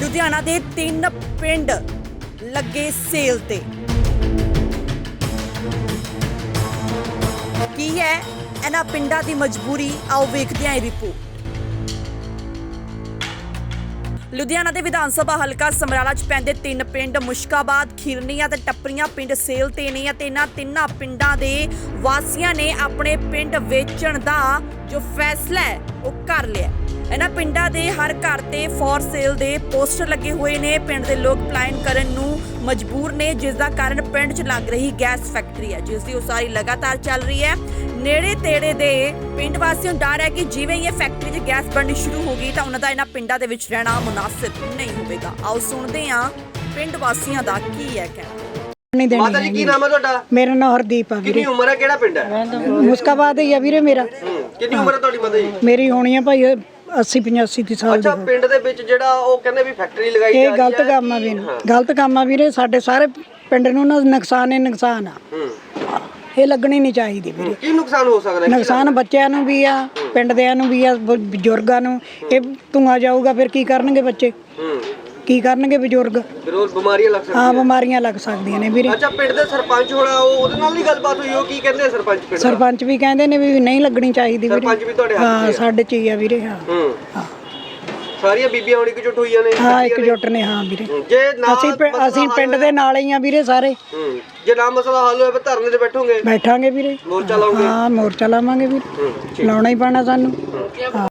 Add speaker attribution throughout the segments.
Speaker 1: ਲੁਧਿਆਣਾ ਦੇ ਤਿੰਨ ਪਿੰਡ ਲੱਗੇ ਸੇਲ ਤੇ। ਕੀ ਹੈ? ਇਹਨਾਂ ਪਿੰਡਾਂ ਦੀ ਮਜਬੂਰੀ? ਆਓ ਵੇਖਦੇ ਹਾਂ ਰਿਪੋਰਟ ਲੁਧਿਆਣਾ ਦੇ ਵਿਧਾਨ ਸਭਾ ਹਲਕਾ ਸਮਰਾਲਾ 'ਚ ਪੈਂਦੇ ਤਿੰਨ ਪਿੰਡ ਮੁਸ਼ਕਾਬਾਦ, ਖਿਰਨੀਆਂ ਤੇ ਟੱਪਰੀਆਂ ਪਿੰਡ ਸੇਲ ਤੇ ਨੇ ਅਤੇ ਇਹਨਾਂ ਤਿੰਨਾਂ ਪਿੰਡਾਂ ਦੇ ਵਾਸੀਆਂ ਨੇ ਆਪਣੇ ਪਿੰਡ ਵੇਚਣ ਦਾ ਜੋ ਫੈਸਲਾ ਹੈ, ਉਹ ਕਰ ਲਿਆ। ਇਹਨਾਂ ਪਿੰਡਾਂ ਦੇ ਹਰ ਘਰ ਤੇ ਫੋਰ ਸੇਲ ਦੇ ਪੋਸਟਰ ਲੱਗੇ ਹੋਏ ਨੇ। ਪਿੰਡ ਦੇ ਲੋਕ ਪਲਾਇਨ ਕਰਨ ਨੂੰ ਮਜਬੂਰ ਨੇ, ਜਿਸ ਦਾ ਕਾਰਨ ਪਿੰਡ 'ਚ ਲੱਗ ਰਹੀ ਗੈਸ ਫੈਕਟਰੀ ਹੈ ਜਿਸ ਦੀ ਉਸਾਰੀ ਲਗਾਤਾਰ ਚੱਲ ਰਹੀ ਹੈ। ਨੇੜੇ ਤੇੜੇ ਦੇ ਪਿੰਡ ਵਾਸੀਆਂ ਨੂੰ ਡਰ ਹੈ ਕਿ ਜਿਵੇਂ ਹੀ ਇਹ ਫੈਕਟਰੀ 'ਚ ਗੈਸ ਬਣਨੀ ਸ਼ੁਰੂ ਹੋ ਗਈ ਤਾਂ ਉਹਨਾਂ ਦਾ ਇਹਨਾਂ ਪਿੰਡਾਂ ਦੇ ਵਿੱਚ ਰਹਿਣਾ ਮੁਨਾਸਿਬ ਨਹੀਂ ਹੋਵੇਗਾ। ਆਓ ਸੁਣਦੇ ਹਾਂ ਪਿੰਡ ਵਾਸੀਆਂ ਦਾ ਕੀ ਹੈ ਕਹਿਣਾ।
Speaker 2: ਨਹੀਂ ਦੇਣੀ
Speaker 3: ਮਾਤਾ ਜੀ ਕੀ ਨਾਮ ਹੈ ਤੁਹਾਡਾ?
Speaker 2: ਮੇਰਾ ਨਾਮ ਹਰਦੀਪ ਆ ਵੀਰੇ।
Speaker 3: ਕਿੰਨੀ ਉਮਰ ਹੈ? ਕਿਹੜਾ ਪਿੰਡ ਹੈ?
Speaker 2: ਮੁਸਕਾਬਾਦ ਹੀ ਆ ਵੀਰੇ ਮੇਰਾ।
Speaker 3: ਕਿੰਨੀ ਉਮਰ ਹੈ ਤੁਹਾਡੀ ਮਾਤਾ ਜੀ?
Speaker 2: ਮੇਰੀ ਹੋਣੀ ਆ ਭਾਈ 80 85 ਦੀ ਸਾਲ ਦੀ
Speaker 3: ਅੱਛਾ ਪਿੰਡ ਦੇ ਵਿੱਚ ਜਿਹੜਾ ਉਹ ਕਹਿੰਦੇ ਵੀ ਫੈਕਟਰੀ ਲਗਾਈ ਜਾ
Speaker 2: ਇਹ
Speaker 3: ਰਹੀ
Speaker 2: ਗਲਤ
Speaker 3: ਹੈ।
Speaker 2: ਕੰਮ ਆ ਵੀਰੇ। ਗਲਤ ਕੰਮ ਆ ਵੀਰੇ ਸਾਡੇ ਸਾਰੇ ਪਿੰਡ ਨੂੰ ਨਾ ਨੁਕਸਾਨ ਹੀ ਨੁਕਸਾਨ ਆ।
Speaker 3: ਹੂੰ।
Speaker 2: ਇਹ ਲੱਗਣੀ ਨਹੀਂ ਚਾਹੀਦੀ ਵੀਰੇ।
Speaker 3: ਕੀ ਨੁਕਸਾਨ ਹੋ ਸਕਦਾ ਹੈ?
Speaker 2: ਨੁਕਸਾਨ ਬੱਚਿਆਂ ਨੂੰ ਵੀ ਆ ਪਿੰਡ ਦਿਆਂ ਨੂੰ ਵੀ ਆ ਬ- ਬਜ਼ੁਰਗਾਂ ਨੂੰ। ਇਹ ਧੂੰਆਂ ਜਾਊਗਾ ਫਿਰ ਕੀ ਕਰਨਗੇ ਬੱਚੇ?
Speaker 3: ਹੂੰ।
Speaker 2: ਕੀ ਕਰਨਗੇ ਬਜ਼ੁਰਗ?
Speaker 3: ਫਿਰ ਉਹ ਬਿਮਾਰੀਆਂ ਲੱਗ ਸਕਦੀਆਂ
Speaker 2: ਹਾਂ ਬਿਮਾਰੀਆਂ ਲੱਗ ਸਕਦੀਆਂ ਨੇ ਵੀਰੇ।
Speaker 3: ਅੱਛਾ ਪਿੰਡ ਦੇ ਸਰਪੰਚ ਹੋਣਾ ਉਹ ਉਹਦੇ ਨਾਲ ਨਹੀਂ ਗੱਲਬਾਤ ਹੋਈ ਉਹ ਕੀ ਕਹਿੰਦੇ ਆ ਸਰਪੰਚ ਪਿੰਡ ਦਾ?
Speaker 2: ਸਰਪੰਚ ਵੀ ਕਹਿੰਦੇ ਨੇ ਵੀ ਨਹੀਂ ਲੱਗਣੀ ਚਾਹੀਦੀ ਵੀਰੇ।
Speaker 3: ਸਰਪੰਚ ਵੀ ਤੁਹਾਡੇ ਹੱਥ
Speaker 2: ਹਾਂ
Speaker 3: ਹੈ
Speaker 2: ਸਾਡੇ ਚ ਹੀ ਆ ਵੀਰੇ ਹਾਂ।
Speaker 3: ਹੂੰ।
Speaker 2: ਹਾਂ।
Speaker 3: ਸਾਰੀਆਂ ਬੀਬੀਆਂ ਹੁਣ ਇਕਜੁੱਟ ਹੋਈਆਂ ਨੇ
Speaker 2: ਹਾਂ ਇੱਕ ਜੁੱਟ ਨੇ ਹਾਂ ਵੀਰੇ।
Speaker 3: ਜੇ ਨਾ
Speaker 2: ਅਸੀਂ ਪਿੰ-
Speaker 3: ਮਸਲਾ
Speaker 2: ਅਸੀਂ
Speaker 3: ਹੱਲ
Speaker 2: ਪਿੰਡ ਦੇ ਨਾਲ ਹੀ ਆ ਵੀਰੇ ਸਾਰੇ।
Speaker 3: ਹੂੰ ਜੇ ਨਾ ਮਸਲਾ ਹੱਲ ਹੋਇਆ ਫਿਰ ਧਰਨੇ ਤੇ ਬੈਠੋਗੇ?
Speaker 2: ਬੈਠਾਂਗੇ ਵੀਰੇ।
Speaker 3: ਮੋਰਚਾ ਲਾਓਗੇ?
Speaker 2: ਹਾਂ ਮੋਰਚਾ ਲਾਵਾਂਗੇ ਵੀਰੇ।
Speaker 3: ਹੂੰ
Speaker 2: ਲਾਉਣਾ ਹੀ ਪੈਣਾ ਸਾਨੂੰ। ਹਾਂ।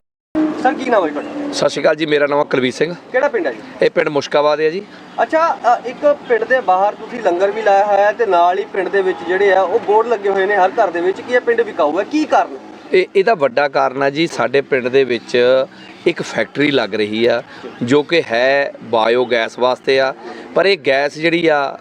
Speaker 3: ਸਰ ਕੀ ਨਾਮ ਹੈ ਤੁਹਾਡਾ?
Speaker 4: ਸਤਿ ਸ਼੍ਰੀ ਅਕਾਲ ਜੀ ਮੇਰਾ ਨਾਮ ਹੈ ਕੁਲਵੀਰ ਸਿੰਘ।
Speaker 3: ਕਿਹੜਾ ਪਿੰਡ ਹੈ ਜੀ?
Speaker 4: ਇਹ ਪਿੰਡ ਮੁਸ਼ਕਾਬਾਦ ਹੈ ਜੀ।
Speaker 3: ਅੱਛਾ ਅ, ਇੱਕ ਪਿੰਡ ਦੇ ਬਾਹਰ ਤੁਸੀਂ ਲੰਗਰ ਵੀ ਲਾਇਆ ਹੋਇਆ ਹੈ ਤੇ ਨਾਲ ਹੀ ਪਿੰਡ ਦੇ ਵਿੱਚ ਜਿਹੜੇ ਆ ਉਹ ਬੋਰਡ ਲੱਗੇ ਹੋਏ ਨੇ ਹਰ ਘਰ ਦੇ ਵਿੱਚ ਕਿ ਇਹ ਪਿੰਡ ਵਿਕਾਊ ਹੈ। ਕੀ ਕਾਰਨ?
Speaker 4: ਇਹ ਇਹਦਾ ਵੱਡਾ ਕਾਰਨ ਹੈ ਜੀ ਸਾਡੇ ਪਿੰਡ ਦੇ ਵਿੱਚ ਇੱਕ ਫੈਕਟਰੀ ਲੱਗ ਰਹੀ ਆ, ਜੋ ਕਿ ਹੈ ਬਾਇਓ ਗੈਸ ਵਾਸਤੇ ਆ। ਪਰ ਇਹ ਗੈਸ ਜਿਹੜੀ ਆ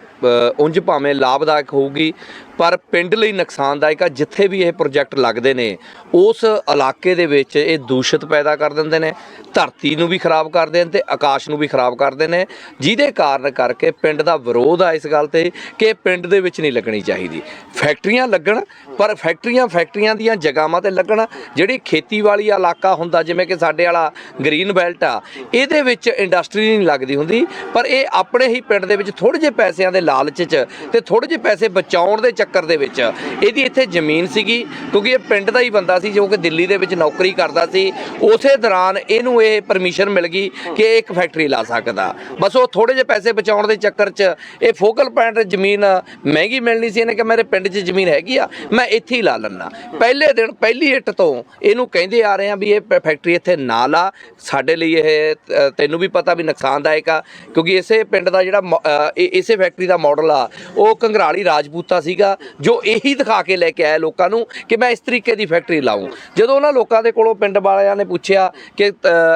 Speaker 4: ਉਂਝ ਭਾਵੇਂ ਲਾਭਦਾਇਕ ਹੋਊਗੀ ਪਰ ਪਿੰਡ ਲਈ ਨੁਕਸਾਨਦਾਇਕ ਆ, ਜਿੱਥੇ ਵੀ ਇਹ ਪ੍ਰੋਜੈਕਟ ਲੱਗਦੇ ਨੇ, ਉਸ ਇਲਾਕੇ ਦੇ ਵਿੱਚ ਇਹ ਦੂਸ਼ਿਤ ਪੈਦਾ ਕਰ ਦਿੰਦੇ ਨੇ, ਧਰਤੀ ਨੂੰ ਵੀ ਖਰਾਬ ਕਰਦੇ ਨੇ ਤੇ ਆਕਾਸ਼ ਨੂੰ ਵੀ ਖਰਾਬ ਕਰਦੇ ਨੇ ਜਿਹਦੇ ਕਾਰਨ ਕਰਕੇ ਪਿੰਡ ਦਾ ਵਿਰੋਧ ਆ ਇਸ ਗੱਲ ਤੇ ਕਿ ਇਹ ਪਿੰਡ ਦੇ ਵਿੱਚ ਨਹੀਂ ਲੱਗਣੀ ਚਾਹੀਦੀ। ਫੈਕਟਰੀਆਂ ਲੱਗਣ, ਪਰ ਫੈਕਟਰੀਆਂ ਫੈਕਟਰੀਆਂ ਦੀਆਂ ਜਗ੍ਹਾਵਾਂ ਤੇ ਲੱਗਣ, ਜਿਹੜੀ ਖੇਤੀ ਵਾਲੀ ਇਲਾਕਾ ਹੁੰਦਾ, ਜਿਵੇਂ ਕਿ ਸਾਡੇ ਵਾਲਾ ਗ੍ਰੀਨ ਬੈਲਟ ਆ, ਇਹਦੇ ਵਿੱਚ ਇੰਡਸਟਰੀ ਨਹੀਂ ਲੱਗਦੀ ਹੁੰਦੀ, ਪਰ ਇਹ ਆਪਣੇ ਹੀ ਪਿੰਡ ਦੇ ਵਿੱਚ ਥੋੜੇ ਜਿਹੇ ਪੈਸਿਆਂ ਦੇ ਲਾਲਚ 'ਚ ਤੇ ਥੋੜੇ ਜਿਹੇ ਪੈਸੇ ਬਚਾਉਣ ਦੇ ਚੱਕਰ ਦੇ ਵਿੱਚ। ਇਹਦੀ ਇੱਥੇ ਜ਼ਮੀਨ ਸੀਗੀ, ਕਿਉਂਕਿ ਇਹ ਪਿੰਡ ਦਾ ਹੀ ਬੰਦਾ ਸੀ, ਜੋ ਕਿ ਦਿੱਲੀ ਦੇ ਵਿੱਚ ਨੌਕਰੀ ਕਰਦਾ ਸੀ। ਉਸੇ ਦੌਰਾਨ ਇਹਨੂੰ ਇਹ ਪਰਮਿਸ਼ਨ ਮਿਲ ਗਈ ਕਿ ਇਹ ਇੱਕ ਫੈਕਟਰੀ ਲਾ ਸਕਦਾ। ਬਸ ਉਹ ਥੋੜੇ ਜਿਹੇ ਪੈਸੇ ਬਚਾਉਣ ਦੇ ਚੱਕਰ 'ਚ ਇਹ ਫੋਕਲ ਪੁਆਇੰਟ ਜ਼ਮੀਨ ਮਹਿੰਗੀ ਮਿਲਣੀ ਸੀ। ਇਹਨੇ ਕਿ ਮੇਰੇ ਪਿੰਡ 'ਚ ਜ਼ਮੀਨ ਹੈਗੀ ਆ, ਮੈਂ ਇੱਥੇ ਹੀ ਲਾ ਲੈਣਾ ਪਹਿਲੇ ਦਿਨ, ਪਹਿਲੀ ਇੱਟ ਤੋਂ ਇਹਨੂੰ ਕਹਿੰਦੇ ਆ ਰਹੇ ਆ ਵੀ ਇਹ ਪ- ਫੈਕਟਰੀ ਇੱਥੇ ਨਾ ਲਾ। ਸਾਡੇ ਲਈ ਇਹ ਤੈਨੂੰ ਵੀ ਪਤਾ ਵੀ ਨੁਕਸਾਨਦਾਇਕ ਆ, ਕਿਉਂਕਿ ਇਸੇ ਪਿੰਡ ਦਾ ਜਿਹੜਾ ਮੋ- ਇਹ- ਇਸੇ ਫੈਕਟਰੀ ਦਾ ਮਾਡਲ ਆ, ਉਹ ਕੰਗਰਾਲੀ ਰਾਜਪੂਤਾ ਸੀਗਾ। ਜੋ ਇਹੀ ਦਿਖਾ ਕੇ ਲੈ ਕੇ ਆਇਆ ਲੋਕਾਂ ਨੂੰ ਕਿ ਮੈਂ ਇਸ ਤਰੀਕੇ ਦੀ ਫੈਕਟਰੀ ਲਾऊं ਜਦੋਂ ਉਹਨਾਂ ਲੋਕਾਂ ਦੇ ਕੋਲੋਂ ਪਿੰਡ ਵਾਲਿਆਂ ਨੇ ਪੁੱਛਿਆ ਕਿ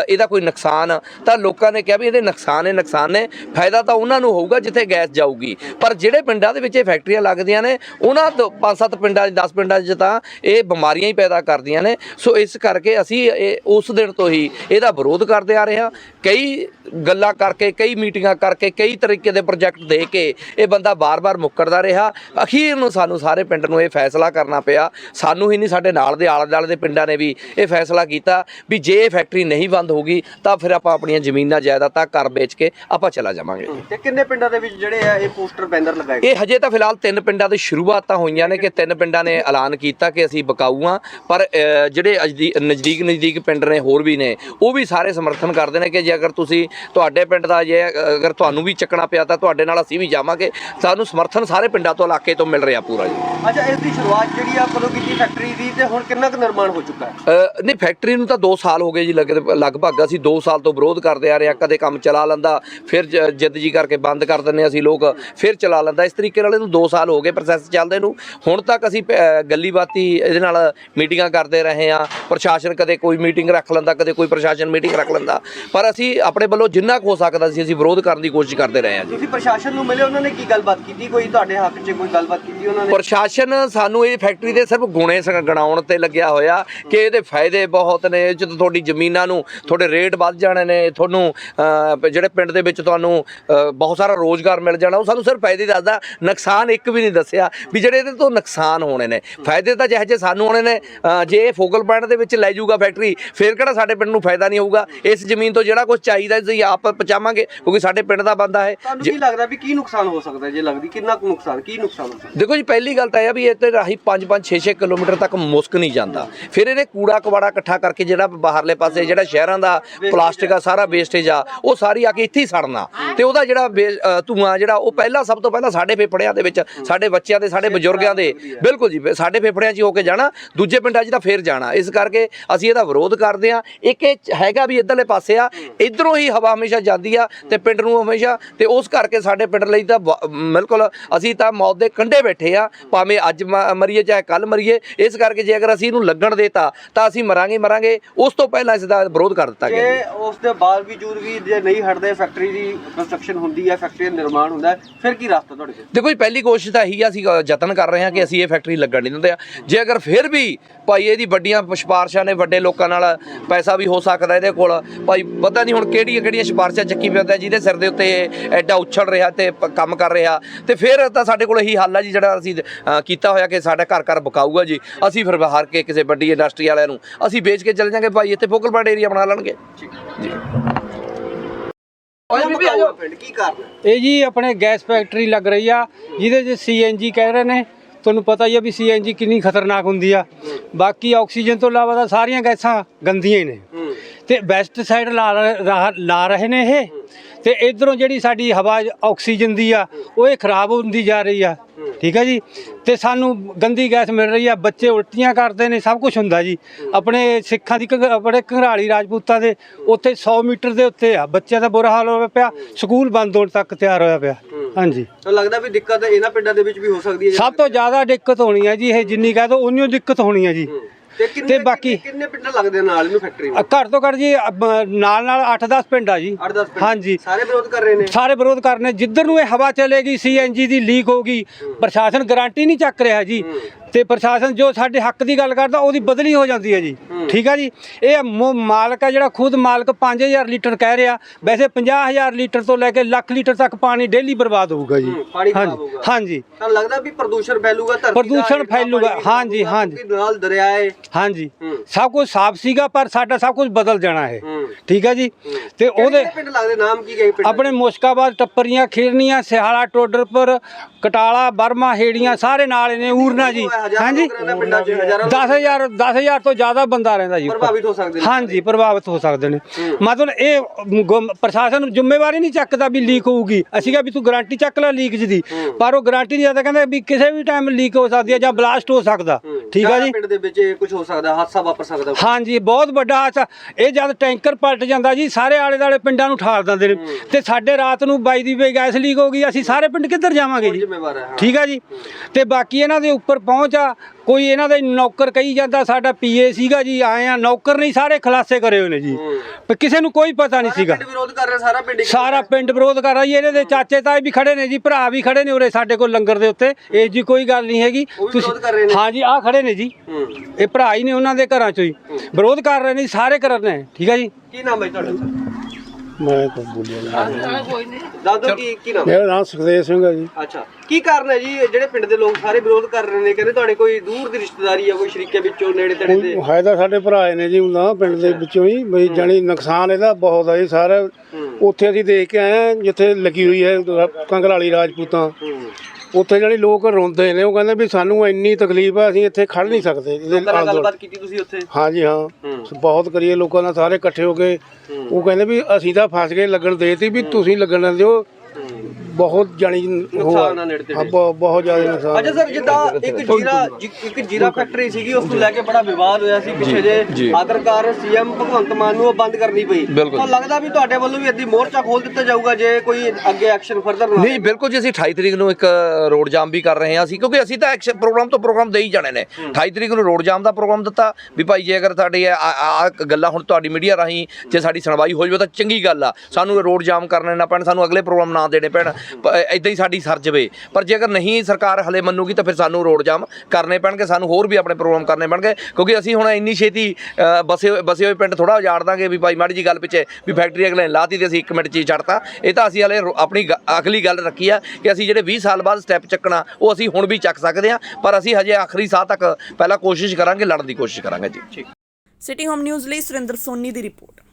Speaker 4: ਇਹਦਾ ਕੋਈ ਨੁਕਸਾਨ ਤਾਂ ਲੋਕਾਂ ਨੇ ਕਿਹਾ ਵੀ ਇਹਦੇ ਨੁਕਸਾਨ ਹੈ ਨੁਕਸਾਨ ਨੇ, ਫਾਇਦਾ ਤਾਂ ਉਹਨਾਂ ਨੂੰ ਹੋਊਗਾ ਜਿੱਥੇ ਗੈਸ ਜਾਊਗੀ। ਪਰ ਜਿਹੜੇ ਪਿੰਡਾਂ ਦੇ ਵਿੱਚ ਇਹ ਫੈਕਟਰੀਆਂ ਲੱਗਦੀਆਂ ਨੇ, ਉਹਨਾਂ ਤੋਂ ਪੰਜ ਸੱਤ ਪਿੰਡਾਂ 'ਚ 10 ਪਿੰਡਾਂ 'ਚ ਤਾਂ ਇਹ ਬਿਮਾਰੀਆਂ ਹੀ ਪੈਦਾ ਕਰਦੀਆਂ ਨੇ। ਸੋ ਇਸ ਕਰਕੇ ਅਸੀਂ ਇਹ, ਉਸ ਦਿਨ ਤੋਂ ਹੀ ਇਹਦਾ ਵਿਰੋਧ ਕਰਦੇ ਆ ਰਹੇ ਹਾਂ। ਕਈ ਗੱਲਾਂ ਕਰਕੇ, ਕਈ ਮੀਟਿੰਗਾਂ ਕਰਕੇ, ਕਈ ਤਰੀਕੇ ਦੇ ਪ੍ਰੋਜੈਕਟ ਦੇ ਕੇ ਇਹ ਬੰਦਾ ਬਾਰ-ਬਾਰ ਮੁੱਕਰਦਾ ਰਿਹਾ। ਅਖੀਰ ਨੂੰ ਸਾਨੂੰ ਸਾਰੇ ਪਿੰਡ ਨੂੰ ਇਹ ਫੈਸਲਾ ਕਰਨਾ ਪਿਆ। ਸਾਨੂੰ ਹੀ ਨਹੀਂ ਸਾਡੇ ਨਾਲ ਦੇ ਆਲੇ-ਦੁਆਲੇ ਦੇ ਪਿੰਡਾਂ ਨੇ ਵੀ ਇਹ ਫੈਸਲਾ ਕੀਤਾ ਵੀ ਜੇ ਇਹ ਫੈਕਟਰੀ ਨਹੀਂ ਬੰਦ ਹੋਗੀ ਤਾਂ ਫਿਰ ਆਪਾਂ ਆਪਣੀਆਂ ਜ਼ਮੀਨਾਂ ਜਾਇਦਾਦਾਂ ਘਰ ਵੇਚ ਕੇ ਆਪਾਂ ਚਲਾ ਜਾਵਾਂਗੇ।
Speaker 3: ਤੇ ਕਿੰਨੇ ਪਿੰਡਾਂ ਦੇ ਵਿੱਚ ਜਿਹੜੇ ਆ ਇਹ ਪੋਸਟਰ ਬੈਨਰ ਲਗਾਏ ਗਏ?
Speaker 4: ਇਹ ਹਜੇ ਤਾਂ ਫਿਲਹਾਲ ਤਿੰਨ ਪਿੰਡਾਂ ਦੀ ਸ਼ੁਰੂਆਤਾਂ ਹੋਈਆਂ ਨੇ ਕਿ ਤਿੰਨ ਪਿੰਡਾਂ ਨੇ ਐਲਾਨ ਕੀਤਾ ਕਿ ਅਸੀਂ ਬਕਾਊ ਹਾਂ ਪਰ ਜਿਹੜੇ ਨਜ਼ਦੀਕ ਨਜ਼ਦੀਕ ਪਿੰਡ ਨੇ ਹੋਰ ਵੀ ਨੇ ਉਹ ਵੀ ਸਾਰੇ ਸਮਰਥਨ ਕਰਦੇ ਨੇ ਕਿ ਜੇ ਅਗਰ ਤੁਸੀਂ ਤੁਹਾਡੇ ਪਿੰਡ ਦਾ ਜੇ ਅਗਰ ਤੁਹਾਨੂੰ ਵੀ ਚੱਕਣਾ ਪਿਆ ਤਾਂ ਤੁਹਾਡੇ ਨਾਲ ਅਸੀਂ ਵੀ ਜਾਵਾਂਗੇ। ਸਾਨੂੰ ਸਮਰਥਨ ਸਾਰੇ ਪਿੰਡਾਂ ਤੋਂ ਇਲਾਕੇ ਤੋਂ ਮਿਲ ਰਿਹਾ। ਪੂਰਾ ਜੀ।
Speaker 3: ਅੱਛਾ ਇਸ ਦੀ ਸ਼ੁਰੂਆਤ ਜਿਹੜੀ ਆ ਕਦੋਂ ਕੀਤੀ ਫੈਕਟਰੀ ਦੀ ਤੇ ਹੁਣ ਕਿੰਨਾ ਕੁ ਨਿਰਮਾਣ ਹੋ ਚੁੱਕਾ ਹੈ?
Speaker 4: ਅ, ਨਹੀਂ ਫੈਕਟਰੀ ਨੂੰ ਤਾਂ 2 ਸਾਲ ਹੋ ਗਏ ਜੀ ਲਗ- ਲਗਭਗ। ਅਸੀਂ 2 ਸਾਲ ਤੋਂ ਵਿਰੋਧ ਕਰਦੇ ਆ ਰਹੇ ਹਾਂ ਕਦੇ ਕੰਮ ਚਲਾ ਲੈਂਦਾ ਫਿਰ ਜ- ਜਿੱਦ ਜੀ ਕਰਕੇ ਬੰਦ ਕਰ ਦਿੰਦੇ ਅਸੀਂ ਲੋਕ ਫਿਰ ਚਲਾ ਲੈਂਦਾ। ਇਸ ਤਰੀਕੇ ਨਾਲ ਇਹਨੂੰ 2 ਸਾਲ ਹੋ ਗਏ ਪ੍ਰੋਸੈਸ ਚੱਲਦੇ ਨੂੰ। ਹੁਣ ਤੱਕ ਅਸੀਂ ਅ, ਗੱਲੀ ਬਾਤੀ ਇਹਦੇ ਨਾਲ ਮੀਟਿੰਗਾਂ ਕਰਦੇ ਰਹੇ ਹਾਂ ਪ੍ਰਸ਼ਾਸਨ ਕਦੇ ਕੋਈ ਮੀਟਿੰਗ ਰੱਖ ਲੈਂਦਾ ਕਦੇ ਕੋਈ ਪ੍ਰਸ਼ਾਸਨ ਮੀਟਿੰਗ ਰੱਖ ਲੈਂਦਾ। ਪਰ ਅਸੀਂ ਆਪਣੇ ਵੱਲੋਂ ਜਿੰਨਾ ਕੁ ਹੋ ਸਕਦਾ ਸੀ ਅਸੀਂ ਵਿਰੋਧ ਕਰਨ ਦੀ ਕੋਸ਼ਿਸ਼ ਕਰਦੇ ਰਹੇ ਹਾਂ ਜੀ।
Speaker 3: ਤੁਸੀਂ ਪ੍ਰਸ਼ਾਸਨ ਨੂੰ ਮਿਲੇ ਉਹਨਾਂ ਨੇ ਕੀ ਗੱਲਬਾਤ ਕੀਤੀ? ਕੋਈ ਤੁਹਾਡੇ ਹੱਕ 'ਚ ਕੋਈ ਗੱਲਬਾਤ ਕੀਤੀ
Speaker 4: ਪ੍ਰਸ਼ਾਸਨ ਸਾਨੂੰ ਇਹ ਫੈਕਟਰੀ ਦੇ ਸਿਰਫ ਗੁਣੇ ਗਣਾਉਣ ਤੇ ਲੱਗਿਆ ਹੋਇਆ ਕਿ ਇਹਦੇ ਫਾਇਦੇ ਬਹੁਤ ਨੇ। ਜਦੋਂ ਤੁਹਾਡੀ ਜ਼ਮੀਨਾਂ ਨੂੰ ਤੁਹਾਡੇ ਰੇਟ ਵੱਧ ਜਾਣੇ ਨੇ ਤੁਹਾਨੂੰ ਜਿਹੜੇ ਪਿੰਡ ਦੇ ਵਿੱਚ ਤੁਹਾਨੂੰ ਬਹੁਤ ਸਾਰਾ ਰੋਜ਼ਗਾਰ ਮਿਲ ਜਾਣਾ ਉਹ ਸਾਨੂੰ ਸਿਰਫ ਫਾਇਦੇ ਦੱਸਦਾ। ਨੁਕਸਾਨ ਇੱਕ ਵੀ ਨਹੀਂ ਦੱਸਿਆ ਵੀ ਜਿਹੜੇ ਇਹਦੇ ਤੋਂ ਨੁਕਸਾਨ ਹੋਣੇ ਨੇ। ਫਾਇਦੇ ਤਾਂ ਜਿਹੇ ਜਿਹੇ ਸਾਨੂੰ ਹੋਣੇ ਨੇ ਜੇ ਇਹ ਫੋਕਲ ਪੁਆਇੰਟ ਦੇ ਵਿੱਚ ਲੈ ਜਾਊਗਾ ਫੈਕਟਰੀ ਫਿਰ ਕਿਹੜਾ ਸਾਡੇ ਪਿੰਡ ਨੂੰ ਫਾਇਦਾ ਨਹੀਂ ਹੋਊਗਾ? ਇਸ ਜ਼ਮੀਨ ਤੋਂ ਜਿਹੜਾ ਕੁਝ ਚਾਹੀਦਾ ਸੀ ਆਪ ਪਹੁੰਚਾਵਾਂਗੇ ਕਿਉਂਕਿ ਸਾਡੇ ਪਿੰਡ ਦਾ ਬੰਦਾ ਹੈ।
Speaker 3: ਤੁਹਾਨੂੰ ਕੀ ਲੱਗਦਾ ਵੀ ਕੀ ਨੁਕਸਾਨ ਹੋ ਸਕਦਾ ਜੇ ਲੱਗਦੀ ਕਿੰਨਾ ਕੁ ਨੁਕਸਾਨ ਕੀ ਨੁਕਸਾਨ ਹੋ ਸਕਦਾ?
Speaker 4: ਦੇਖੋ ਜੀ ਪਹਿਲੀ ਗੱਲ ਤਾਂ ਇਹ ਆ ਵੀ ਇੱਥੇ ਰਾਹੀਂ 5-5 6-6 ਕਿਲੋਮੀਟਰ ਤੱਕ ਮੁਸਕ ਨਹੀਂ ਜਾਂਦਾ। ਫਿਰ ਇਹਨੇ ਕੂੜਾ ਕਵਾੜਾ ਇਕੱਠਾ ਕਰਕੇ ਜਿਹੜਾ ਬਾਹਰਲੇ ਪਾਸੇ ਜਿਹੜਾ ਸ਼ਹਿਰਾਂ ਦਾ ਪਲਾਸਟਿਕ ਆ ਸਾਰਾ ਵੇਸਟੇਜ ਆ ਉਹ ਸਾਰੀ ਆ ਕੇ ਇੱਥੇ ਹੀ ਸੜਨਾ। ਤੇ ਉਹਦਾ ਜਿਹੜਾ ਧੂੰਆਂ ਜਿਹੜਾ ਉਹ ਪਹਿਲਾਂ ਸਭ ਤੋਂ ਪਹਿਲਾਂ ਸਾਡੇ ਫੇਫੜਿਆਂ ਦੇ ਵਿੱਚ ਸਾਡੇ ਬੱਚਿਆਂ ਦੇ ਸਾਡੇ ਬਜ਼ੁਰਗਾਂ ਦੇ ਬਿਲਕੁਲ ਜੀ ਸਾਡੇ ਫੇਫੜਿਆਂ 'ਚ ਹੀ ਹੋ ਕੇ ਜਾਣਾ ਦੂਜੇ ਪਿੰਡਾਂ 'ਚ ਤਾਂ ਫੇਰ ਜਾਣਾ। ਇਸ ਕਰਕੇ ਅਸੀਂ ਇਹਦਾ ਵਿਰੋਧ ਕਰਦੇ ਆ ਇੱਕ ਇਹ ਹੈਗਾ ਵੀ ਇਧਰਲੇ ਪਾਸੇ ਆ ਇਧਰੋਂ ਹੀ ਹਵਾ ਹਮੇਸ਼ਾ ਜਾਂਦੀ ਆ ਤੇ ਪਿੰਡ ਨੂੰ ਹਮੇਸ਼ਾ ਤੇ ਉਸ ਕਰਕੇ ਸਾਡੇ ਪਿੰਡ ਲਈ ਤਾਂ ਬਿਲਕੁਲ ਅਸੀਂ ਤਾਂ ਮੌਤ ਦੇ ਕੰਢੇ ਬੈਠੇ ਆ ਭਾਵੇਂ ਅੱਜ ਮਰੀਏ ਚਾਹੇ ਕੱਲ ਮਰੀਏ ਇਸ ਕਰਕੇ ਜੇ ਅਗਰ ਅਸੀਂ ਇਹਨੂੰ ਲੱਗਣ ਦੇਤਾ ਤਾਂ ਅਸੀਂ ਮਰਾਂਗੇ ਮਰਾਂਗੇ ਉਸ ਤੋਂ ਪਹਿਲਾਂ ਇਸ ਦਾ ਵਿਰੋਧ ਕਰ ਦਿੱਤਾ ਗਿਆ ਜੀ।
Speaker 3: ਉਸ ਦੇ ਬਾਵਜੂਦ ਵੀ ਜੇ ਨਹੀਂ ਹਟਦੇ ਫੈਕਟਰੀ ਦੀ ਕੰਸਟਰਕਸ਼ਨ ਹੁੰਦੀ ਹੈ ਫੈਕਟਰੀ ਦਾ ਨਿਰਮਾਣ ਹੁੰਦਾ ਫਿਰ ਕੀ ਰਸਤਾ ਤੁਹਾਡੇ ਕੋਲ
Speaker 4: ਦੇਖੋ ਜੀ ਪਹਿਲੀ ਕੋਸ਼ਿਸ਼ ਤਾਂ ਇਹੀ ਆ ਅਸੀਂ ਯਤਨ ਕਰ ਰਹੇ ਹਾਂ ਕਿ ਅਸੀਂ ਇਹ ਫੈਕਟਰੀ ਲੱਗਣ ਨਹੀਂ ਦਿੰਦੇ ਜੇ ਅਗਰ ਫਿਰ ਵੀ ਭਾਈ ਇਹਦੀ ਵੱਡੀਆਂ ਸਿਫਾਰਸ਼ਾਂ ਨੇ ਵੱਡੇ ਲੋਕਾਂ ਨਾਲ ਪੈਸਾ ਵੀ ਹੋ ਸਕਦਾ ਇਹਦੇ ਕੋਲ। ਭਾਈ ਪਤਾ ਨਹੀਂ ਹੁਣ ਕਿਹੜੀਆਂ ਕਿਹੜੀਆਂ ਸਿਫਾਰਸ਼ਾਂ ਚੱਕੀ ਫਿਰਦਾ ਜਿਹਦੇ ਸਿਰ ਦੇ ਉੱਤੇ ਇਹ ਐਡਾ ਉਛਲ ਰਿਹਾ ਤੇ ਕੰਮ ਕਰ ਰਿਹਾ। ਤੇ ਫਿਰ ਤਾਂ ਸਾਡੇ ਕੋਲ ਇਹੀ ਹੱਲ ਆ ਜੀ ਜਿਹੜਾ ਅਸੀਂ ਕੀਤਾ ਹੋਇਆ ਕਿ ਸਾਡਾ ਘਰ ਘਰ ਬਕਾਊਗਾ ਜੀ। ਅਸੀਂ ਫਿਰ ਹਾਰ ਕੇ ਕਿਸੇ ਵੱਡੀ ਇੰਡਸਟਰੀ ਵਾਲਿਆਂ ਨੂੰ ਅਸੀਂ ਵੇਚ ਕੇ ਚਲੇ ਜਾਾਂਗੇ ਭਾਈ ਇੱਥੇ ਫੋਕਲ ਪੁਆਇੰਟ ਏਰੀਆ ਬਣਾ ਲੈਣਗੇ। ਜੀ।
Speaker 3: ਓਏ ਬੀਬੀ ਆ ਜਾਓ ਪਿੰਡ ਕੀ ਕਾਰਨ ਹੈ
Speaker 5: ਇਹ ਜੀ ਆਪਣੇ ਗੈਸ ਫੈਕਟਰੀ ਲੱਗ ਰਹੀ ਆ ਜਿਹਦੇ 'ਚ ਸੀਐਨਜੀ ਕਹਿ ਰਹੇ ਨੇ। ਤੁਹਾਨੂੰ ਪਤਾ ਹੀ ਆ ਵੀ ਸੀਐਨਜੀ ਕਿੰਨੀ ਖਤਰਨਾਕ ਹੁੰਦੀ ਆ। ਬਾਕੀ ਆਕਸੀਜਨ ਤੋਂ ਇਲਾਵਾ ਤਾਂ ਸਾਰੀਆਂ ਗੈਸਾਂ ਗੰਦੀਆਂ ਹੀ ਨੇ। ਤੇ ਵੈਸਟ ਸਾਈਡ ਲਾ ਰਹੇ ਨੇ ਇਹ। ਤੇ ਇਧਰੋਂ ਜਿਹੜੀ ਸਾਡੀ ਹਵਾ ਆਕਸੀਜਨ ਦੀ ਆ ਉਹ ਇਹ ਖਰਾਬ ਹੁੰਦੀ ਜਾ ਰਹੀ ਆ। ਠੀਕ ਹੈ ਜੀ? ਤੇ ਸਾਨੂੰ ਗੰਦੀ ਗੈਸ ਮਿਲ ਰਹੀ ਆ ਬੱਚੇ ਉਲਟੀਆਂ ਕਰਦੇ ਨੇ ਸਭ ਕੁਝ ਹੁੰਦਾ ਜੀ। ਆਪਣੇ ਸਿੱਖਾਂ ਦੀ ਘ- ਆਪਣੇ ਘਰਾਲੀ ਰਾਜਪੂਤਾਂ ਦੇ ਉੱਥੇ 100 ਮੀਟਰ ਦੇ ਉੱਤੇ ਆ। ਬੱਚਿਆਂ ਦਾ ਬੁਰਾ ਹਾਲ ਹੋਇਆ ਪਿਆ ਸਕੂਲ ਬੰਦ ਹੋਣ ਤੱਕ ਤਿਆਰ ਹੋਇਆ ਪਿਆ। ਹਾਂਜੀ।
Speaker 3: ਤਾਂ ਲੱਗਦਾ ਵੀ ਦਿੱਕਤ ਇਹਨਾਂ ਪਿੰਡਾਂ ਦੇ ਵਿੱਚ ਵੀ ਹੋ ਸਕਦੀ ਹੈ।
Speaker 5: ਸਭ ਤੋਂ ਜ਼ਿਆਦਾ ਦਿੱਕਤ ਹੋਣੀ ਹੈ ਜੀ ਇਹ ਜਿੰਨੀ ਕਹਿ ਦੋ ਉਨੀ ਓ ਦਿੱਕਤ ਹੋਣੀ ਹੈ ਜੀ।
Speaker 3: ਤੇ
Speaker 5: ਬਾਕੀ-
Speaker 3: ਕਿੰਨੇ ਪਿੰਡ ਲੱਗਦੇ ਨਾਲ ਇਹਨੂੰ ਫੈਕਟਰੀ ਨੂੰ
Speaker 5: ਘੱਟ ਤੋਂ ਘੱਟ ਜੀ ਨਾਲ ਨਾਲ 8-10 ਪਿੰਡ ਆ ਜੀ।
Speaker 3: 8-10 ਪਿੰਡ।
Speaker 5: ਹਾਂਜੀ।
Speaker 3: ਸਾਰੇ ਵਿਰੋਧ ਕਰ ਰਹੇ ਨੇ?
Speaker 5: ਸਾਰੇ ਵਿਰੋਧ ਕਰਨੇ ਜਿੱਧਰ ਨੂੰ ਇਹ ਹਵਾ ਚਲੇਗੀ ਸੀਐਨਜੀ ਦੀ ਲੀਕ ਹੋਗੀ ਪ੍ਰਸ਼ਾਸਨ ਗਾਰੰਟੀ ਨਹੀਂ ਚੱਕ ਰਿਹਾ ਜੀ। ਤੇ ਪ੍ਰਸ਼ਾਸਨ ਜੋ ਸਾਡੇ ਹੱਕ ਦੀ ਗੱਲ ਕਰਦਾ ਉਹਦੀ ਬਦਲੀ ਹੋ ਜਾਂਦੀ ਹੈ ਜੀ। ਠੀਕ ਹੈ ਜੀ? ਇਹ ਮੋ- ਮਾਲਕ ਹੈ ਜਿਹੜਾ ਖੁਦ ਮਾਲਕ 5000 ਲੀਟਰ ਕਹਿ ਰਿਹਾ। ਵੈਸੇ 50000 ਲੀਟਰ ਤੋਂ ਲੈ ਕੇ ਲੱਖ ਲੀਟਰ ਤੱਕ ਪਾਣੀ ਡੇਲੀ ਬਰਬਾਦ ਹੋਊਗਾ ਜੀ।
Speaker 3: ਹੂੰ, ਪਾਣੀ ਖਰਾਬ
Speaker 5: ਹਾਂਜੀ
Speaker 3: ਹੋਊਗਾ।
Speaker 5: ਹਾਂਜੀ।
Speaker 3: ਤਾਂ ਲੱਗਦਾ ਵੀ ਪ੍ਰਦੂਸ਼ਣ ਫੈਲੂਗਾ ਧਰਤੀ ਦਾ,
Speaker 5: ਪ੍ਰਦੂਸ਼ਣ
Speaker 3: ਹੇਠਲਾ
Speaker 5: ਫੈਲੂਗਾ,
Speaker 3: ਪਾਣੀ ਵੀ
Speaker 5: ਹਾਂਜੀ,
Speaker 3: ਹੋਊਗਾ,
Speaker 5: ਹਾਂਜੀ।
Speaker 3: ਕਿਉਂਕਿ ਨਾਲ ਦਰਿਆ ਹੈ
Speaker 5: ਹਾਂਜੀ।
Speaker 3: ਹੂੰ।
Speaker 5: ਸਭ ਕੁਝ ਸਾਫ਼ ਸੀਗਾ ਪਰ ਸਾਡਾ ਸਭ ਕੁਝ ਬਦਲ ਜਾਣਾ ਹੈ
Speaker 3: ਹੂੰ।
Speaker 5: ਠੀਕ ਹੈ ਜੀ? ਤੇ ਉਹਦੇ
Speaker 3: ਕਿਹੜੇ ਪਿੰਡ ਲੱਗਦੇ? ਨਾਮ ਕੀ ਗਏ ਪਿੰਡ
Speaker 5: ਆਪਣੇ ਮੁਸ਼ਕਾਬਾਦ ਟੱਪਰੀਆਂ ਖੀਰਨੀਆਂ ਸਿਹਾਲਾ ਟੋਡਰਪੁਰ ਕਟਾਲਾ ਬਰਮਾ ਹੇੜੀਆਂ ਸਾਰੇ ਨਾਲ ਨੇ ਊਰਨਾ ਜੀ।
Speaker 3: ਹਜ਼ਾਰਾਂ
Speaker 5: ਹਾਂਜੀ?
Speaker 3: ਲੋਕ ਰਹਿੰਦੇ ਪਿੰਡਾਂ 'ਚ ਹਜ਼ਾਰਾਂ ਲੋਕ
Speaker 5: 10000 10000 ਤੋਂ ਜ਼ਿਆਦਾ ਬੰਦਾ ਰਹਿੰਦਾ ਜੀ
Speaker 3: ਪ੍ਰਭਾਵਿਤ ਹੋ ਸਕਦੇ ਨੇ।
Speaker 5: ਹਾਂਜੀ ਪ੍ਰਭਾਵਿਤ ਹੋ ਸਕਦੇ ਨੇ। ਮਤਲਬ ਇਹ ਗੁੰਮ- ਪ੍ਰਸ਼ਾਸਨ ਜ਼ਿੰਮੇਵਾਰੀ ਨਹੀਂ ਚੱਕਦਾ ਵੀ ਲੀਕ ਹੋਊਗੀ। ਅਸੀਂ ਕਿਹਾ ਵੀ ਤੂੰ ਗਾਰੰਟੀ ਚੱਕ ਲੈ ਲੀਕ ਦੀ ਪਰ ਉਹ ਗਾਰੰਟੀ ਨਹੀਂ ਜਾਂਦਾ ਕਹਿੰਦੇ ਵੀ ਕਿਸੇ ਵੀ ਟਾਈਮ ਲੀਕ ਹੋ ਸਕਦੀ ਹੈ ਜਾਂ ਬਲਾਸਟ ਹੋ ਸਕਦਾ। ਠੀਕ ਹੈ
Speaker 3: ਹਜ਼ਾਰਾਂ
Speaker 5: ਜੀ।
Speaker 3: ਪਿੰਡ ਦੇ ਵਿੱਚ ਇਹ ਕੁਝ ਹੋ ਸਕਦਾ ਹਾਦਸਾ ਵਾਪਰ ਸਕਦਾ।
Speaker 5: ਹਾਂਜੀ ਬਹੁਤ ਵੱਡਾ ਹਾਦਸਾ। ਇਹ ਜਦ ਟੈਂਕਰ ਪਲਟ ਜਾਂਦਾ ਜੀ ਸਾਰੇ ਆਲੇ ਦਾਲੇ ਪਿੰਡਾਂ ਨੂੰ ਠਾਲ ਦਿੰਦੇ ਨੇ। ਤੇ ਸਾਡੇ ਰਾਤ ਨੂੰ ਬਾਈ ਦੀ ਵੇ ਗੈਸ ਲੀਕ ਹੋ ਗਈ ਅਸੀਂ ਸਾਰੇ ਪਿੰਡ ਕਿੱਧਰ ਜਾਵਾਂਗੇ ਜੀ। ਠੀਕ ਆ ਜੀ। ਤੇ ਬਾਕੀ ਇਹਨਾਂ ਦੇ ਉੱਪਰ ਪਹੁੰਚ ਆ। ਕੋਈ ਇਹਨਾਂ ਦੇ ਨੌਕਰ ਕਹੀ ਜਾਂਦਾ ਸਾਡਾ ਪੀਏ ਸੀਗਾ ਜੀ ਆਏ ਆ। ਨੌਕਰ ਨਹੀਂ ਸਾਰੇ ਖਲਾਸੇ ਕਰੇ ਹੋਏ ਨੇ ਜੀ। ਪਰ ਕਿਸੇ ਨੂੰ ਕੋਈ ਪਤਾ ਨਹੀਂ ਸੀਗਾ।
Speaker 3: ਵਿਰੋਧ ਕਰ ਰਿਹਾ ਸਾਰਾ ਪਿੰਡ
Speaker 5: ਸਾਰਾ ਪਿੰਡ ਵਿਰੋਧ ਕਰ ਰਿਹਾ ਜੀ। ਇਹਦੇ ਦੇ ਚਾਚੇ ਤਾਏ ਵੀ ਖੜੇ ਨੇ ਜੀ ਭਰਾ ਵੀ ਖੜੇ ਨੇ ਉਰੇ ਸਾਡੇ ਕੋਲ ਲੰਗਰ ਦੇ ਉੱਤੇ। ਇਹ ਜੀ ਕੋਈ ਗੱਲ ਨਹੀਂ ਹੈਗੀ।
Speaker 3: ਉਹ ਵੀ ਵਿਰੋਧ ਕਰ ਰਹੇ ਨੇ?
Speaker 5: ਹਾਂ ਜੀ ਆ ਖੜੇ ਨੇ ਜੀ।
Speaker 3: ਹੂੰ।
Speaker 5: ਇਹ ਭਰਾ ਹੀ ਨੇ ਉਹਨਾਂ ਦੇ ਘਰਾਂ ਚੋਂ ਹੀ। ਵਿਰੋਧ ਕਰ ਰਹੇ ਨੇ ਜੀ, ਸਾਰੇ ਕਰ ਰਹੇ ਨੇ। ਠੀਕ ਆ ਜੀ?
Speaker 3: ਕੀ ਨਾਮ ਹੈ ਤੁਹਾਡਾ
Speaker 6: ਮੈਂ ਤਾਂ ਬੋਲਿਆ
Speaker 3: ਦਾਦੂ ਕੀ ਕੀ ਨਾਮ
Speaker 6: ਮੇਰਾ ਨਾਮ ਸੁਖਦੇਵ ਸਿੰਘ ਹੈ ਜੀ।
Speaker 3: ਅੱਛਾ। ਕੀ ਕਾਰਨ ਹੈ ਜੀ? ਇਹ ਜਿਹੜੇ ਪਿੰਡ ਦੇ ਲੋਕ ਸਾਰੇ ਵਿਰੋਧ ਕਰ ਰਹੇ ਨੇ ਕਹਿੰਦੇ ਤੁਹਾਡੇ ਕੋਈ ਦੂਰ ਦੀ ਰਿਸ਼ਤੇਦਾਰੀ ਹੈ ਕੋਈ ਸ਼ਰੀਕੇ ਵਿੱਚੋਂ ਨੇੜੇ ਤੇੜੇ ਦੇ?
Speaker 6: ਹੈ ਤਾਂ ਸਾਡੇ ਭਰਾ ਨੇ ਜੀ ਹੁੰਦਾ ਪਿੰਡ ਦੇ ਵਿੱਚੋਂ ਹੀ। ਬਈ ਜਾਣੀ ਨੁਕਸਾਨ ਇਹਦਾ ਬਹੁਤ ਹੈ ਜੀ ਸਾਰਾ। ਉੱਥੇ ਅਸੀਂ ਦੇਖ ਕੇ ਆਏ ਹਾਂ ਜਿੱਥੇ ਲੱਗੀ ਹੋਈ ਹੈ ਕੰਗਲਾਲੀ ਰਾਜਪੂਤਾਂ। ਉੱਥੇ ਜਾਣੀ ਲੋਕ ਰੋਂਦੇ ਨੇ ਉਹ ਕਹਿੰਦੇ ਵੀ ਸਾਨੂੰ ਇੰਨੀ ਤਕਲੀਫ ਹੈ ਅਸੀਂ ਇੱਥੇ ਖੜ ਨਹੀਂ ਸਕਦੇ। ਇਹਦੇ
Speaker 3: ਲੋਕਾਂ ਨਾਲ
Speaker 6: ਆਲੇ ਦੁਆਲੇ।
Speaker 3: ਗੱਲਬਾਤ ਕੀਤੀ ਤੁਸੀਂ ਉੱਥੇ?
Speaker 6: ਹਾਂਜੀ ਹਾਂ। ਬਹੁਤ ਕਰੀਏ ਲੋਕਾਂ ਨਾਲ ਸਾਰੇ ਇਕੱਠੇ ਹੋ ਕੇ। ਉਹ ਕਹਿੰਦੇ ਵੀ ਅਸੀਂ ਤਾਂ ਫਸ ਗਏ ਲੱਗਣ ਦੇਤੀ ਵੀ ਤੁਸੀਂ ਲੱਗਣ ਦਿਓ। ਬਹੁਤ ਜਾਣੀ
Speaker 3: ਨੁਕਸਾਨ ਆ ਨੇੜੇ ਤੇੜੇ।
Speaker 6: ਹਾਂ, ਬਹੁਤ ਜ਼ਿਆਦਾ ਨੁਕਸਾਨ
Speaker 3: ਅੱਛਾ ਸਰ ਜਿੱਦਾਂ ਇੱਕ ਜੀਰਾ ਜੀ- ਇੱਕ ਜੀਰਾ ਫੈਕਟਰੀ ਸੀਗੀ ਉਸ ਨੂੰ ਲੈ ਕੇ ਬੜਾ ਵਿਵਾਦ ਹੋਇਆ ਸੀ ਪਿੱਛੇ ਜੇ
Speaker 4: ਜੀ।
Speaker 3: ਆਖਰਕਾਰ ਸੀਐਮ ਭਗਵੰਤ ਮਾਨ ਨੂੰ ਉਹ ਬੰਦ ਕਰਨੀ ਪਈ।
Speaker 4: ਬਿਲਕੁਲ।
Speaker 3: ਤਾਂ ਲੱਗਦਾ ਵੀ ਤੁਹਾਡੇ ਵੱਲੋਂ ਵੀ ਅੱਧੀ ਮੋਰਚਾ ਖੋਲ ਦਿੱਤਾ ਜਾਊਗਾ ਜੇ ਕੋਈ ਅੱਗੇ ਐਕਸ਼ਨ ਫਰਦਰ ਨਾ
Speaker 4: ਨਹੀਂ ਬਿਲਕੁਲ ਜੀ ਅਸੀਂ 28 ਤਰੀਕ ਨੂੰ ਇੱਕ ਰੋਡ ਜਾਮ ਵੀ ਕਰ ਰਹੇ ਹਾਂ ਅਸੀਂ ਕਿਉਂਕਿ ਅਸੀਂ ਤਾਂ ਐਕਸ਼ਨ ਪ੍ਰੋਗਰਾਮ ਤੋਂ ਪ੍ਰੋਗਰਾਮ ਦੇ ਹੀ ਜਾਣੇ ਨੇ। 28 ਤਰੀਕ ਨੂੰ ਰੋਡ ਜਾਮ ਦਾ ਪ੍ਰੋਗਰਾਮ ਦਿੱਤਾ ਵੀ ਭਾਈ ਜੇ ਅਗਰ ਤੁਹਾਡੀ ਆ ਆ ਗੱਲਾਂ ਹੁਣ ਤੁਹਾਡੀ ਮੀਡੀਆ ਰਾਹੀਂ ਜੇ ਸਾਡੀ ਸੁਣਵਾਈ ਹੋ ਜਾਵੇ ਤਾਂ ਚੰਗੀ ਗੱਲ ਆ। ਸਾਨੂੰ ਰੋਡ ਜਾਮ ਕਰਨੇ ਨਾ ਪੈਣ ਸਾਨੂੰ ਅਗਲੇ ਪ੍ਰੋਗਰਾਮ ਨਾ ਦੇਣੇ ਪੈਣ। ਇਦਾਂ ਹੀ ਸਾਡੀ ਸਰ ਜਵੇ। ਪਰ ਜੇਕਰ ਨਹੀਂ ਸਰਕਾਰ ਹਲੇ ਮੰਨੂਗੀ ਤਾਂ ਫਿਰ ਸਾਨੂੰ ਰੋਡ ਜਾਮ ਕਰਨੇ ਪੈਣਗੇ ਸਾਨੂੰ ਹੋਰ ਵੀ ਆਪਣੇ ਪ੍ਰੋਗਰਾਮ ਕਰਨੇ ਪੈਣਗੇ ਕਿਉਂਕਿ ਅਸੀਂ ਹੁਣ ਇੰਨੀ ਛੇਤੀ ਅ, ਬਸੇ ਹੋਏ- ਬਸੇ ਹੋਏ ਪਿੰਡ ਥੋੜਾ ਉਜਾੜ ਦਾਂਗੇ ਵੀ ਭਾਈ ਮਾੜੀ ਜੀ ਗੱਲ ਪਿੱਛੇ ਵੀ ਫੈਕਟਰੀ ਅਗਲੇ ਨੇ ਲਾਤੀ ਤੇ ਅਸੀਂ ਇੱਕ ਮਿੰਟ ਚ ਹੀ ਛੱਡਤਾ। ਇਹ ਤਾਂ ਅਸੀਂ ਹਲੇ ਆਪਣੀ ਗ- ਅਗਲੀ ਗੱਲ ਰੱਖੀ ਆ ਕਿ ਅਸੀਂ ਜਿਹੜੇ 20 ਸਾਲ ਬਾਅਦ ਸਟੈਪ ਚੱਕਣਾ ਉਹ ਅਸੀਂ ਹੁਣ ਵੀ ਚੱਕ ਸਕਦੇ ਹਾਂ ਪਰ ਅਸੀਂ ਹਜੇ ਆਖਰੀ ਸਾਹ ਤੱਕ ਪਹਿਲਾਂ ਕੋਸ਼ਿਸ਼ ਕਰਾਂਗੇ ਲੜਨ ਦੀ ਕੋਸ਼ਿਸ਼ ਕਰਾਂਗੇ ਜੀ।
Speaker 1: ਸਿਟੀ ਹੋਮ ਨਿਊਜ਼ ਲਈ ਸੁਰਿੰਦਰ ਸੋਨੀ ਦੀ ਰਿਪੋਰਟ।